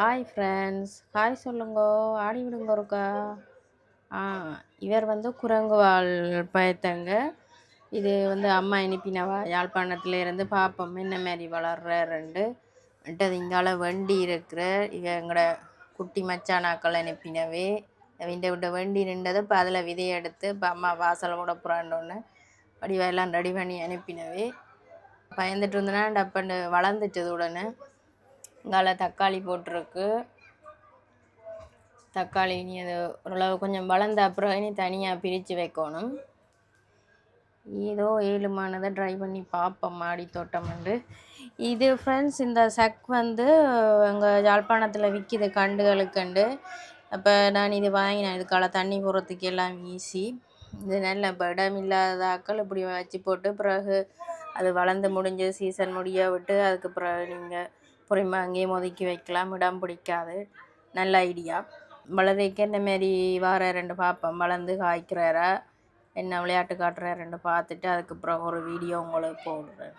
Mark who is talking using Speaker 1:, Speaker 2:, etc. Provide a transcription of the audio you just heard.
Speaker 1: Hi friends hi சொல்லுங்கோ. ஆடி விடுங்க இருக்கா ஆ இவர் வந்து குரங்குவால் பயத்தங்க. இது வந்து அம்மா அனுப்பினவா யாழ்ப்பாணத்துல இருந்து பார்ப்போம் என்ன மாதிரி வளர்றாருண்டு அது இங்கால வண்டி இருக்கிற இவ எங்களோட குட்டி மச்சானாக்கள் அனுப்பினவே இந்த விட்ட வண்டி நின்றது இப்போ அதில் விதையை எடுத்து இப்போ அம்மா வாசலை கூட புறாண்டோன்னு வடிவெல்லாம் ரெடி பண்ணி அனுப்பினவே. பயந்துட்டு இருந்தேன்னா டப்பண்டு வளர்ந்துட்டது உடனே. இங்கால தக்காளி போட்டிருக்கு. தக்காளி இனி அது ஓரளவு கொஞ்சம் வளர்ந்த அப்புறம் இனி தனியாக பிரித்து வைக்கணும். ஏதோ ஏழுமானதை ட்ரை பண்ணி பார்ப்போம். மாடி தோட்டம் வந்து. இது ஃப்ரெண்ட்ஸ் இந்த சக் வந்து எங்கள் யாழ்ப்பாணத்தில் விற்கிது கண்டுகளுக்குண்டு அப்போ நான் இது வாங்கினேன். இதுக்கால தண்ணி போடுறதுக்கு எல்லாம் ஈஸி இது நல்ல இப்போ இடம் இல்லாதாக்கள் இப்படி வச்சு போட்டு பிறகு அது வளர்ந்து முடிஞ்சு சீசன் முடிய விட்டு அதுக்கு பிறகு நீங்கள் பொறுமை அங்கேயும் ஒதுக்கி வைக்கலாம். இடம் பிடிக்காது. நல்ல ஐடியா வளர்றதுக்கு இந்த மாரி வார ரெண்டு பார்ப்போம் வளர்ந்து காய்க்கிறாரா? என்ன விளையாட்டு காட்டுறாருன்னு பார்த்துட்டு அதுக்கப்புறம் ஒரு வீடியோ உங்களுக்கு போடுறேன்.